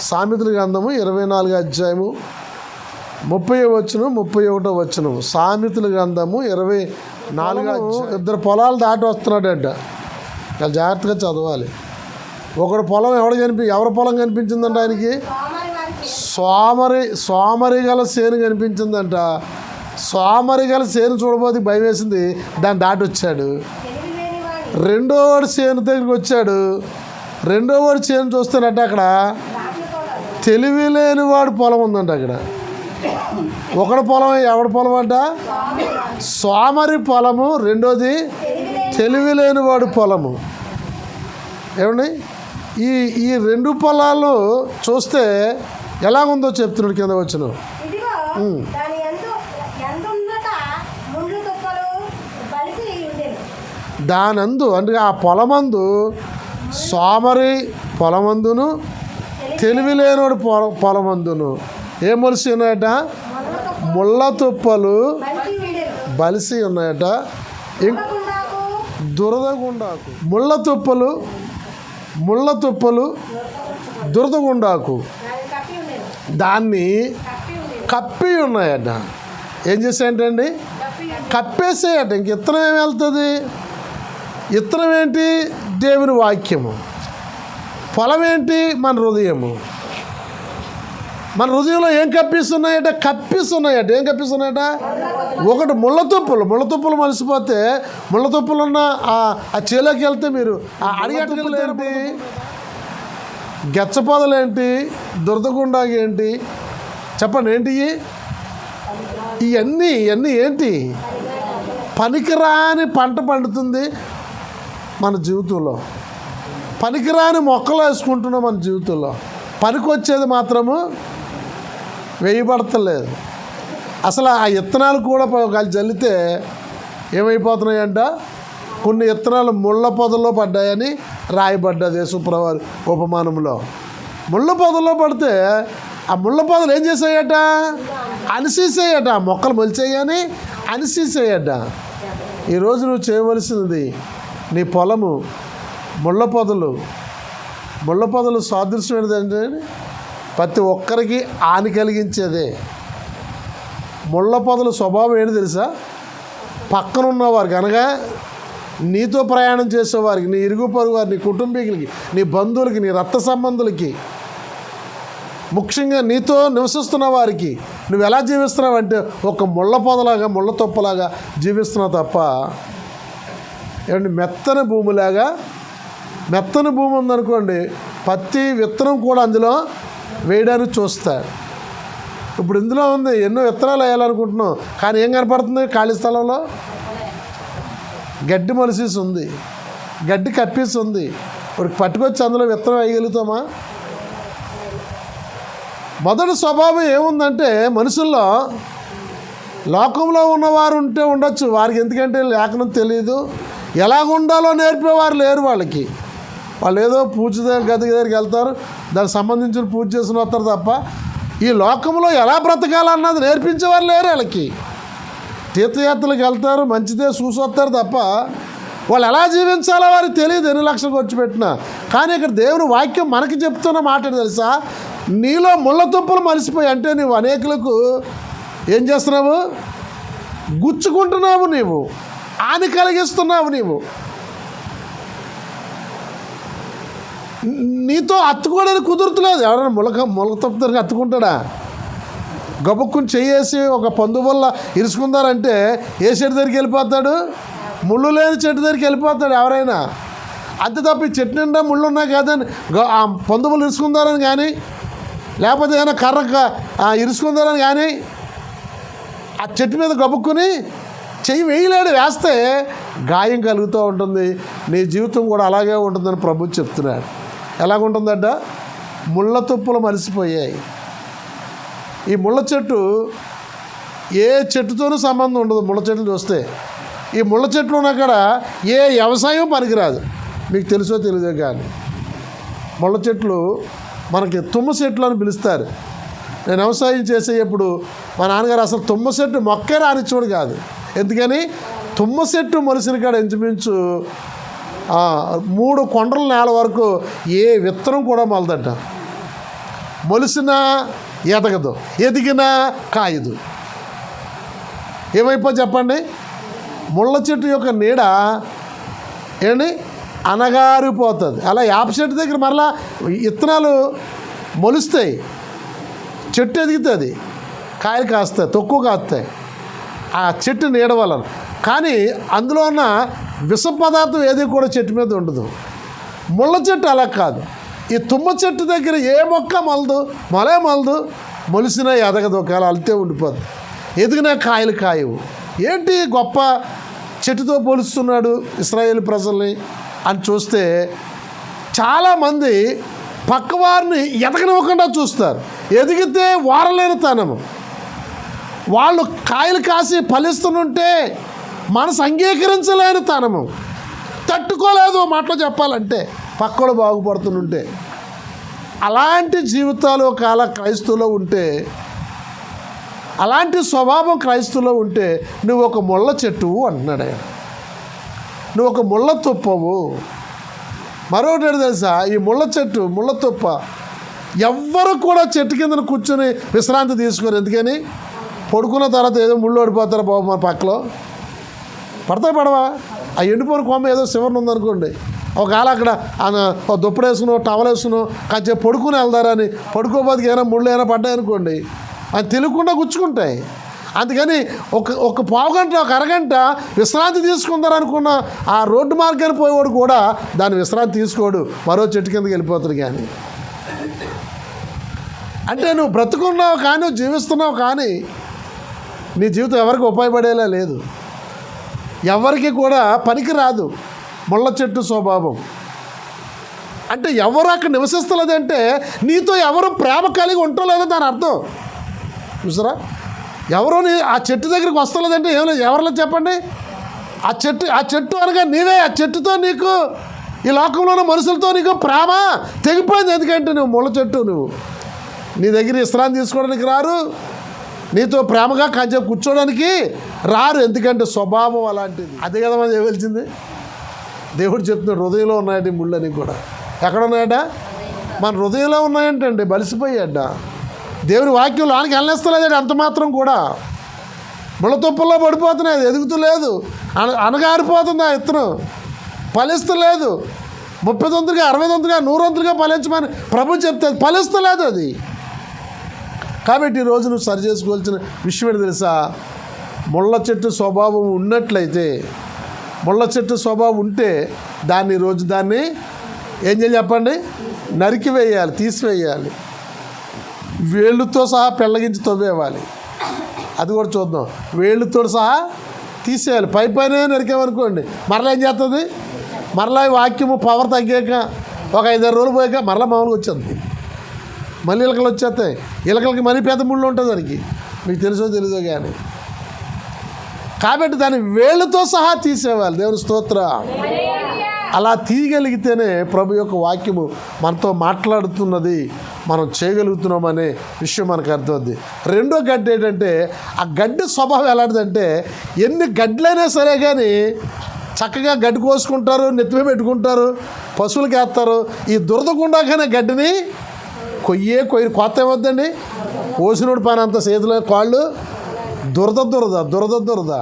సామెతల గ్రంథము ఇరవై నాలుగు అధ్యాయము ముప్పై వచ్చును ముప్పై ఒకటో వచ్చును సామెతల గ్రంథము ఇరవై నాలుగు. ఇద్దరు పొలాలు దాటి వస్తున్నాడట. చాలా జాగ్రత్తగా చదవాలి. ఒకడు పొలం ఎవడు కనిపి ఎవరి పొలం కనిపించిందంట ఆయనకి? సోమరి సోమరి గల సేను కనిపించిందంట. సోమరి గల సేను చూడబోతే భయం వేసింది. దాన్ని దాటి వచ్చాడు. తెలివి లేని వాడు రెండో వాడు సేను దగ్గరికి వచ్చాడు. రెండో వాడు చేను చూస్తేనట్ట అక్కడ. తెలివి లేని వాడు పొలం ఉందంట అక్కడ. ఒకటి పొలం ఎవడి పొలం అంట? సోమరి పొలము రెండోది తెలివి లేని వాడు పొలము. ఏమండి? ఈ ఈ రెండు పొలాలు చూస్తే ఎలాగుందో చెప్తున్నాడు కింద వచ్చిన. దానందు అంటే ఆ పొలమందు సోమరి పొలమందును తెలివి లేనివాడు పొల పొలమందును. ఏం మొలిసి ఉన్నాయట? ముళ్ళతుప్పలు ముళ్ళ తుప్పలు. బలిసి ఉన్నాయట. గుండాకు దురదగుండాకు. ముళ్ళ తుప్పలు. ముళ్ళ తుప్పలు. దురదగుండాకు. దాన్ని కప్పి ఉన్నాయట. ఏం చేసాయంటండి కప్పేసేయట. ఇంక ఇత్తనం ఏమి వెళ్తుంది? ఇత్తనం ఏంటి దేవుని వాక్యము. పొలం ఏంటి మన హృదయము. మన హృదయంలో ఏం కప్పిస్తున్నాయట? కప్పిస్తున్నాయట. ఏం కప్పిస్తున్నాయట? ఒకటి ముళ్ళ తుప్పులు. ముళ్ళ తుప్పులు మలిసిపోతే ముళ్ళ తుప్పులు ఉన్న ఆ- ఆ చేలోకి వెళ్తే మీరు ఆ అడిగట్టులు ఏంటి? గెచ్చపొదలేంటి దురదగుండాకి ఏంటి? చెప్పండి ఏంటి ఇవి? ఇవన్నీ ఇవన్నీ ఏంటి? పనికిరాని పంట పండుతుంది మన జీవితంలో. పనికిరాని మొక్కలు వేసుకుంటున్నాం మన జీవితంలో. పనికొచ్చేది మాత్రము వేయబడతలేదు. అసలు ఆ విత్తనాలు కూడా ఒకవేళ జల్లితే ఏమైపోతున్నాయంట? కొన్ని విత్తనాలు ముళ్ళ పొదల్లో పడ్డాయని రాయబడ్డది సుప్రవారి ఉపమానంలో. ముళ్ళ పొదల్లో పడితే ఆ ముళ్ళ పొదలు ఏం చేసాయట అనిసేసేయట మొక్కలు మొలిచేయని అనిసేసేయట ఈరోజు నువ్వు చేయవలసినది నీ పొలము ముళ్ళ పొదలు ముళ్ళ పొదలు సాదృశ్యమైనది అంటే ప్రతి ఒక్కరికి హాని కలిగించేదే. ముళ్ళ పొదల స్వభావం ఏంటి తెలుసా? పక్కన ఉన్నవారికి అనగా నీతో ప్రయాణం చేసేవారికి నీ ఇరుగు పొరుగు వారి నీ కుటుంబీకులకి నీ బంధువులకి నీ రక్త సంబంధులకి ముఖ్యంగా నీతో నివసిస్తున్న వారికి నువ్వు ఎలా జీవిస్తున్నావు అంటే ఒక ముళ్ళ పొదలాగా ముళ్ళ తొప్పలాగా జీవిస్తున్నావు తప్ప ఏమంటే మెత్తని భూమిలాగా మెత్తని భూమి ఉందనుకోండి పత్తి విత్తనం కూడా అందులో వేయడానికి చూస్తారు. ఇప్పుడు ఇందులో ఉంది ఎన్నో విత్తనాలు వేయాలనుకుంటున్నాం కానీ ఏం కనపడుతుంది ఖాళీ స్థలంలో? గడ్డి మొలిసేసి ఉంది గడ్డి కప్పేసి ఉంది. ఇప్పుడు పట్టుకొచ్చి అందులో విత్తనం వేయగలుగుతామా? మొదటి స్వభావం ఏముందంటే మనుషుల్లో లోకంలో ఉన్నవారు ఉంటే ఉండొచ్చు వారికి ఎందుకంటే లేఖనం తెలియదు ఎలాగుండాలో నేర్పేవారు లేరు వాళ్ళకి. వాళ్ళు ఏదో పూజ దగ్గర గది దగ్గరికి వెళ్తారు దానికి సంబంధించిన పూజ చేసుకుని వస్తారు తప్ప ఈ లోకంలో ఎలా బ్రతకాలన్నది నేర్పించేవారు లేరు వాళ్ళకి. తీర్థయాత్రలకు వెళ్తారు మంచిదే చూసి వస్తారు తప్ప వాళ్ళు ఎలా జీవించాలో వారికి తెలియదు ఎన్ని లక్షలు ఖర్చు పెట్టినా. కానీ ఇక్కడ దేవుని వాక్యం మనకి చెప్తున్న మాట తెలుసా? నీలో ముళ్ళ తుప్పలు మలిసిపోయి అంటే నువ్వు అనేకులకు ఏం చేస్తున్నావు? గుచ్చుకుంటున్నావు నీవు. హాని కలిగిస్తున్నావు నీవు. నీతో అత్తుకోవడానికి కుదురుతులేదు. ఎవరైనా ములక ములక తప్పుతానికి అత్తుకుంటాడా? గబుక్కుని చెయ్యేసి ఒక పందు వల్ల ఇరుసుకుందారంటే ఏ చెట్టు దగ్గరికి వెళ్ళిపోతాడు? ముళ్ళు లేని చెట్టు దగ్గరికి వెళ్ళిపోతాడు ఎవరైనా. అంతే తప్ప ఈ చెట్టు నిండా ముళ్ళు ఉన్నాయి కాదని గ- ఆ పందువులు ఇరుసుకుందారని కానీ లేకపోతే ఏదైనా కర్ర ఇరుసుకుందారని కానీ ఆ చెట్టు మీద గబుక్కుని చెయ్యి వేయలేడు వేస్తే గాయం కలుగుతూ ఉంటుంది. నీ జీవితం కూడా అలాగే ఉంటుందని ప్రభు చెప్తున్నాడు. ఎలాగుంటుందట? ముళ్ళ తుప్పులు మలిసిపోయాయి ఈ ముళ్ళ చెట్టు ఏ చెట్టుతోనూ సంబంధం ఉండదు. ముళ్ళ చెట్లు చూస్తే ఈ ముళ్ళ చెట్లు ఉన్నక్కడ ఏ వ్యవసాయం పనికిరాదు. మీకు తెలుసో తెలియదో కానీ ముళ్ళ చెట్లు మనకి తుమ్మ చెట్లు అని పిలుస్తారు. నేను వ్యవసాయం చేసేటప్పుడు మా నాన్నగారు అసలు తుమ్మ చెట్టు మొక్కే రానిచ్చేవాడు కాదు. ఎందుకని తుమ్మ చెట్టు మొలిసిన కాడ ఇంచుమించు మూడు కొండల నేల వరకు ఏ విత్తనం కూడా మొలదంట. మొలిసిన ఎదగదు ఎదిగిన కాయదు. ఏమైపో చెప్పండి? ముళ్ళ చెట్టు యొక్క నీడ ఏంటి? అనగారిపోతుంది అలా యాప చెట్టు దగ్గర మరలా ఇత్తనాలు మొలుస్తాయి. చెట్టు ఎదుగుతుంది. కాయలు కాస్తాయి తక్కువ కాస్తాయి. ఆ చెట్టు నీడ వలన కానీ అందులో ఉన్న విష పదార్థం ఏది కూడా చెట్టు మీద ఉండదు. ముళ్ళ చెట్టు అలా కాదు. ఈ తుమ్మ చెట్టు దగ్గర ఏ మొక్క మలదు మొలే మలదు మొలిసినా ఎదగదు ఒకవేళ అలితే ఉండిపోద్ది ఎదిగినా కాయలు కాయవు. ఏంటి గొప్ప చెట్టుతో పోలుస్తున్నాడు ఇస్రాయేల్ ప్రజల్ని అని చూస్తే చాలామంది పక్కవారిని ఎదగనివ్వకుండా చూస్తారు. ఎదిగితే వారలేని తనము వాళ్ళు కాయలు కాసి ఫలిస్తుంటే మనసు అంగీకరించలేని తనము. తట్టుకోలేదు మాటలో చెప్పాలంటే. పక్కడు బాగుపడుతుంటే. అలాంటి జీవితాలు కాల క్రైస్తువులో ఉంటే అలాంటి స్వభావం క్రైస్తువులో ఉంటే నువ్వు ఒక ముళ్ళ చెట్టు అంటున్నాడు ఆయన. నువ్వు ఒక ముళ్ళ తుప్పవు. మరొకటి తెలుసా? ఈ ముళ్ళ చెట్టు ముళ్ళ తుప్ప ఎవ్వరు కూడా చెట్టు కింద కూర్చొని విశ్రాంతి తీసుకోరు. ఎందుకని? పడుకున్న తర్వాత ఏదో ముళ్ళు ఓడిపోతారు బాబు మన పక్కలో. పడతాయి పడవా? ఆ ఎండిపోయిన కొమ్మ ఏదో శివర్ణ ఉందనుకోండి. ఒకవేళ అక్కడ దుప్పడు వేసుకునో టవల్ వేసుకునో కొంచెం పడుకుని వెళ్తారని పడుకోబోతుకి ఏమైనా ముళ్ళు ఏమైనా పడ్డాయనుకోండి అది తెలియకుండా గుచ్చుకుంటాయి. అందుకని ఒక ఒక పావు గంట ఒక అరగంట విశ్రాంతి తీసుకుందారనుకున్న ఆ రోడ్డు మార్గాన్ని పోయేవాడు కూడా దాని విశ్రాంతి తీసుకోడు. మరో చెట్టు కిందకి వెళ్ళిపోతాడు కానీ. అంటే నువ్వు బ్రతుకున్నావు కానీ నువ్వు జీవిస్తున్నావు కానీ నీ జీవితం ఎవరికి ఉపయోగపడేలా లేదు. ఎవరికి కూడా పనికి రాదు ముళ్ళ చెట్టు స్వభావం. అంటే ఎవరు అక్కడ నివసిస్తలేదంటే నీతో ఎవరు ప్రేమ కలిగి ఉంటలేదో దాని అర్థం. చూసారా? ఎవరు నీ ఆ చెట్టు దగ్గరికి వస్తలేదంటే ఏం లేదు. ఎవరిలో చెప్పండి? ఆ చెట్టు ఆ చెట్టు అనగా నీవే. ఆ చెట్టుతో నీకు ఈ లోకంలో ఉన్న మనుషులతో నీకు ప్రేమ తెగిపోయింది. ఎందుకంటే నువ్వు ముళ్ళ చెట్టు నువ్వు. నీ దగ్గర విశ్రాంతి తీసుకోవడానికి రారు. నీతో ప్రేమగా కాసేపు కూర్చోడానికి రారు ఎందుకంటే స్వభావం అలాంటిది. అదే కదా మనం చేయవలసింది. దేవుడు చెప్తున్నాడు హృదయంలో ఉన్నాయట ముళ్ళని కూడా. ఎక్కడ ఉన్నాయట? మన హృదయంలో ఉన్నాయంటండి బలిసిపోయాడ దేవుని వాక్యం ఆనికి వెళ్ళేస్తలేదండి అంత మాత్రం కూడా. ముళ్ళతుప్పల్లో పడిపోతున్నాయి అది ఎదుగుతలేదు. అన అనగారిపోతుంది ఆ ఇత్తనం ఫలిస్తలేదు. ముప్పై తొందరగా అరవై తొందరగా నూరు తొందరగా ఫలించమని ప్రభు చెప్తే ఫలిస్తలేదు అది. కాబట్టి ఈరోజు నువ్వు సరి చేసుకోవాల్సిన విషయం ఏంటి తెలుసా? ముళ్ళ చెట్టు స్వభావం ఉన్నట్లయితే ముళ్ళ చెట్టు స్వభావం ఉంటే దాన్ని రోజు దాన్ని ఏం చేయాలి చెప్పండి? నరికివేయాలి తీసివేయాలి. వేళ్ళుతో సహా పెళ్ళగించి తవ్వేవాలి. అది కూడా చూద్దాం. వేళ్ళుతో సహా తీసేయాలి. పై పైన నరికామనుకోండి మరలా ఏం చేస్తుంది మరలా వాక్యము పవర్ తగ్గాక ఒక ఐదారు రోజులు పోయాక మరలా మామూలుగా వచ్చింది మళ్ళీ ఇలకలు వచ్చేస్తాయి. ఇలకలకి మరీ పెద్ద ముళ్ళు ఉంటుంది దానికి. మీకు తెలుసో తెలుసో కానీ కాబట్టి దాన్ని వేళ్ళతో సహా తీసేవాలి. దేవుని స్తోత్ర. అలా తీయగలిగితేనే ప్రభు యొక్క వాక్యము మనతో మాట్లాడుతున్నది మనం చేయగలుగుతున్నామనే విషయం మనకు అర్థమవుద్ది. రెండో గడ్డి ఏంటంటే ఆ గడ్డి స్వభావం ఎలాంటిదంటే ఎన్ని గడ్డలైనా సరే కానీ చక్కగా గడ్డి కోసుకుంటారు నెత్తిమే పెట్టుకుంటారు పశువులకి వేస్తారు ఈ దురద గుండాకనే గడ్డిని కొయ్యే కొయ్యి కొత్త ఏమొద్దండి? కోసినోడు పని అంత చేతిలో కాళ్ళు. దురద దురద దురద దురద.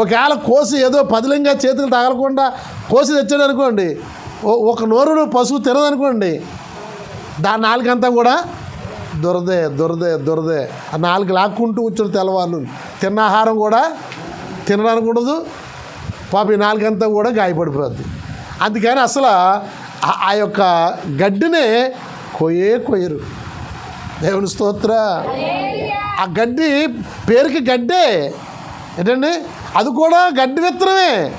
ఒకవేళ కోసి ఏదో పదిలంగా చేతులు తగలకుండా కోసి తెచ్చాడు అనుకోండి ఓ- ఒక నోరుడు పశువు తినదనుకోండి దాని నాలుగంతా కూడా దురదే దురదే దురదే. ఆ నాలుగు లాక్కుంటూ కూర్చొని తెల్లవాళ్ళు తిన్న ఆహారం కూడా తినడానికి ఉండదు. పాప ఈ నాలుగంతా కూడా గాయపడిపోద్ది. అందుకని అసలు ఆ- ఆ యొక్క గడ్డినే కొయ్యే కొయ్యరు. దేవుని స్తోత్ర. ఆ గడ్డి పేరుకి గడ్డే. ఏంటండి? అది కూడా గడ్డి విత్తనమే.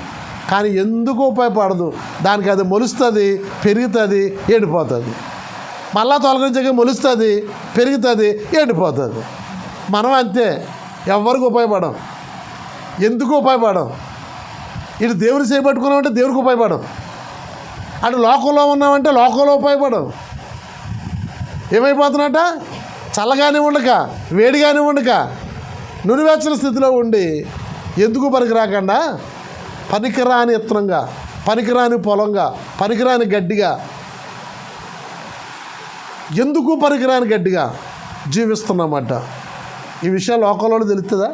కానీ ఎందుకు ఉపయోగపడదు? దానికి అది మొలుస్తుంది పెరుగుతుంది ఎండిపోతుంది. మళ్ళా తొలగించక మొలుస్తుంది పెరుగుతుంది ఎండిపోతుంది. మనం అంతే. ఎవరికి ఉపయోగపడం. ఎందుకు ఉపయోగపడం? ఇటు దేవుని చేపట్టుకున్నామంటే దేవునికి ఉపయోగపడం. అటు లోకంలో ఉన్నామంటే లోకంలో ఉపయోగపడం. ఏమైపోతున్నట చల్లగానే ఉండక వేడిగానే ఉండక నునివెచ్చని స్థితిలో ఉండి ఎందుకు పనికిరాకుండా పనికిరాని ఇత్తనంగా పనికిరాని పొలంగా పనికిరాని గడ్డిగా. ఎందుకు పనికిరాని గడ్డిగా జీవిస్తున్నామట? ఈ విషయం లోకంలో తెలుస్తుందా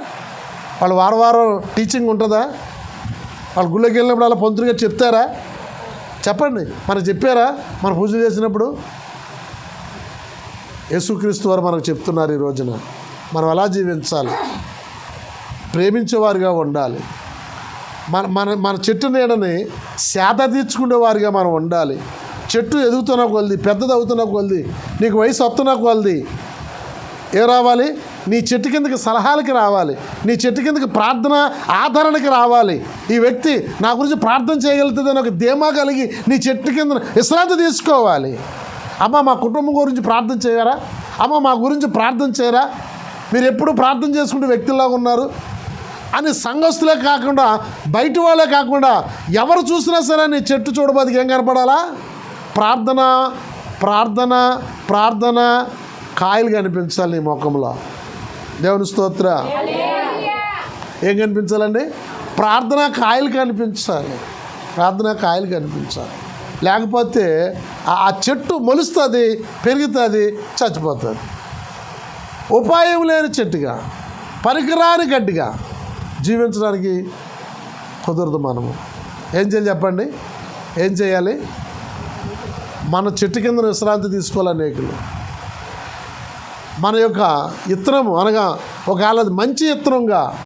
వాళ్ళు వారం వారం టీచింగ్ ఉంటుందా? వాళ్ళు గుళ్ళకి వెళ్ళినప్పుడు అలా పంతులుగా చెప్తారా? చెప్పండి. మనకు చెప్పారా? మన పూజ చేసినప్పుడు? యేసుక్రీస్తు వారు మనకు చెప్తున్నారు ఈ రోజున మనం ఎలా జీవించాలి? ప్రేమించేవారిగా ఉండాలి. మన మన మన చెట్టు నీడని శాత తీర్చుకునే వారిగా మనం ఉండాలి. చెట్టు ఎదుగుతున్న కొలది పెద్దది అవుతున్న కొలది నీకు వయసు వస్తున్న కొలది ఏ రావాలి? నీ చెట్టు కిందకి సలహాలకి రావాలి. నీ చెట్టు కిందకి ప్రార్థన ఆదరణకి రావాలి. ఈ వ్యక్తి నా గురించి ప్రార్థన చేయగలుగుతుందని ఒక ధీమా కలిగి నీ చెట్టు కింద విశ్రాంతి తీసుకోవాలి. అమ్మ మా కుటుంబం గురించి ప్రార్థన చేయరా? అమ్మ మా గురించి ప్రార్థన చేయరా? మీరు ఎప్పుడు ప్రార్థన చేసుకుంటే వ్యక్తిలాగా ఉన్నారు? అని సంఘస్తులే కాకుండా బయట వాళ్ళే కాకుండా ఎవరు చూసినా సరే నీ చెట్టు చూడబోదికి ఏం కనపడాలా? ప్రార్థన ప్రార్థన ప్రార్థన కాయలు కనిపించాలి నీ ముఖంలో. దేవుని స్తోత్ర. ఏం కనిపించాలండి? ప్రార్థన కాయలు కనిపించాలి. ప్రార్థన కాయలు కనిపించాలి. లేకపోతే ఆ- చెట్టు మొలుస్తుంది పెరుగుతుంది చచ్చిపోతుంది. ఉపాయం లేని చెట్టుగా పరికరాని గడ్డిగా జీవించడానికి కుదరదు మనము. ఏం చేయాలి చెప్పండి? ఏం చేయాలి? మన చెట్టు కింద విశ్రాంతి తీసుకోవాలి అనేకులు మన యొక్క ఇత్తనము అనగా ఒకవేళ అది మంచి ఇత్తనంగా